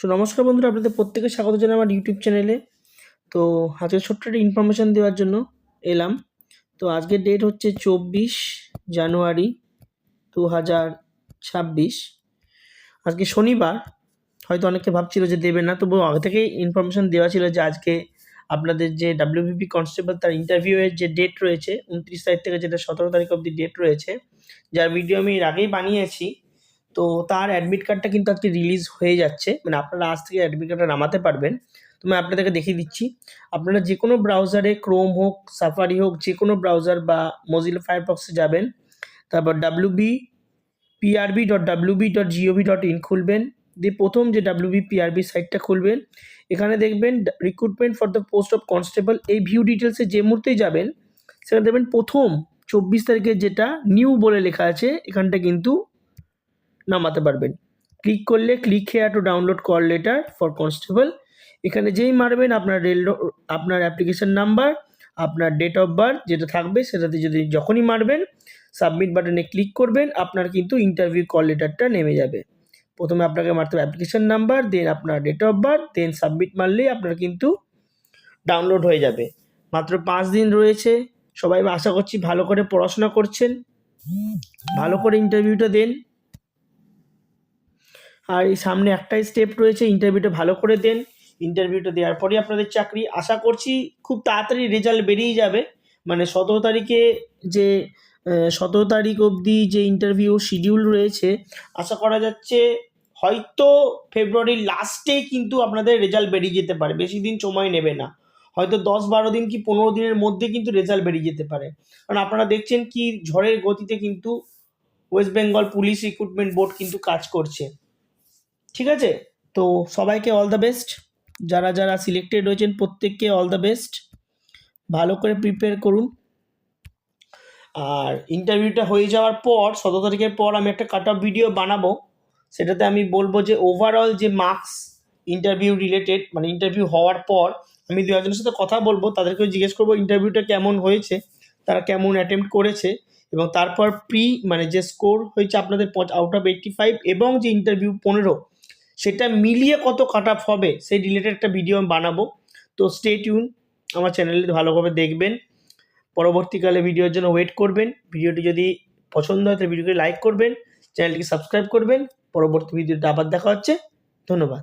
So নমস্কার বন্ধুরা, আপনাদের প্রত্যেকে স্বাগত জানাই আমার ইউটিউব চ্যানেলে তো, আজকে ছোট্ট একটা ইনফরমেশান দেওয়ার জন্য এলাম। তো, আজকের ডেট হচ্ছে চব্বিশ জানুয়ারি দু হাজার ছাব্বিশ। আজকে শনিবার, হয়তো অনেকে ভাবছিল যে দেবে না তবু আগে থেকেই ইনফরমেশান দেওয়া ছিল যে আজকে আপনাদের যে ডাব্লিউবিপি কনস্টেবল তার ইন্টারভিউয়ের যে ডেট রয়েছে, উনত্রিশ তারিখ থেকে যেটা সতেরো তারিখ অবধি ডেট রয়েছে, যার ভিডিও আমি এর আগেই বানিয়েছি। তো তার অ্যাডমিট কার্ডটা কিন্তু আজকে রিলিজ হয়ে যাচ্ছে। মানে আপনারা আজ থেকে অ্যাডমিট কার্ডটা নামাতে পারবেন। তো আমি আপনাদেরকে দেখিয়ে দিচ্ছি। আপনারা যে কোনো ব্রাউজারে ক্রোম হোক সাফারি হোক যে কোনো ব্রাউজার বা মজিলা ফায়ারফক্সে যাবেন, তারপর WB PRB dot WB dot gov dot in খুলবেন, দিয়ে প্রথম যে ডাব্লিউবি পিআরবি সাইটটা খুলবেন, এখানে দেখবেন recruitment for the post of constable এই ভিউ ডিটেলসে যে মুহূর্তেই যাবেন, সেখানে দেখবেন প্রথম চব্বিশ তারিখে যেটা নিউ বলে লেখা আছে, এখানটা কিন্তু নামাতে পারবেন। ক্লিক করলে, click here to download call letter for constable এখানে যেই মারবেন, আপনার রেল আপনার অ্যাপ্লিকেশন নাম্বার আপনার ডেট অফ বার্থ যেটা থাকবে, সেটাতে যদি যখনই মারবেন সাবমিট বাটনে ক্লিক করবেন, আপনার কিন্তু ইন্টারভিউ কল লেটারটা নেমে যাবে। প্রথমে আপনাকে মারতে হবে অ্যাপ্লিকেশন নাম্বার দেন আপনার ডেট অফ বার্থ দেন সাবমিট মারলেই আপনার কিন্তু ডাউনলোড হয়ে যাবে। মাত্র পাঁচ দিন রয়েছে। সবাই আশা করছি ভালো করে পড়াশোনা করছেন। ভালো করে ইন্টারভিউটা দেন। আর এই সামনে একটাই স্টেপ রয়েছে ইন্টারভিউটা ভালো করে দেন। ইন্টারভিউটা দেওয়ার পরেই আপনাদের চাকরি আশা করছি খুব তাড়াতাড়ি রেজাল্ট বেরিয়ে যাবে। মানে সতেরো তারিখে যে সতেরো তারিখ অবধি যে ইন্টারভিউ শিডিউল রয়েছে, আশা করা যাচ্ছে হয়তো ফেব্রুয়ারির লাস্টে কিন্তু আপনাদের রেজাল্ট বেরিয়ে যেতে পারে। বেশি দিন সময় নেবে না। হয়তো দশ বারো দিন কি পনেরো দিনের মধ্যে কিন্তু রেজাল্ট বেরিয়ে যেতে পারে। কারণ আপনারা দেখছেন কি ঝড়ের গতিতে কিন্তু West Bengal police recruitment board কিন্তু কাজ করছে। ঠিক আছে? তো সবাইকে অল দ্য বেস্ট যারা যারা সিলেক্টেড হয়েছেন প্রত্যেককে অল দ্য বেস্ট ভালো করে প্রিপেয়ার করুন। আর ইন্টারভিউটা হয়ে যাওয়ার পর, সতেরো তারিখের পর আমি একটা কাট অফ ভিডিও বানাবো। সেটাতে আমি বলব যে ওভারঅল যে মার্কস ইন্টারভিউ রিলেটেড মানে ইন্টারভিউ হওয়ার পর, আমি দু একজনের সাথে কথা বলব, তাদেরকেও জিজ্ঞেস করব ইন্টারভিউটা কেমন হয়েছে, তারা কেমন অ্যাটেম্প্ট করেছে, এবং তারপর প্রি মানে যে স্কোর হয়েছে আপনাদের আউট অফ এইট্টি ফাইভ এবং যে ইন্টারভিউ পনেরো সেটা মিলিয়ে কত কাট আপ হবে, সেই রিলেটেড একটা ভিডিও আমি বানাবো। তো স্টে টিউন আমার চ্যানেলে ভালোভাবে দেখবেন। পরবর্তীকালে ভিডিওর জন্য ওয়েট করবেন। ভিডিওটি যদি পছন্দ হয়, তাহলে ভিডিওটি লাইক করবেন। চ্যানেলটিকে সাবস্ক্রাইব করবেন। পরবর্তী ভিডিওটা আবার দেখা হচ্ছে। ধন্যবাদ।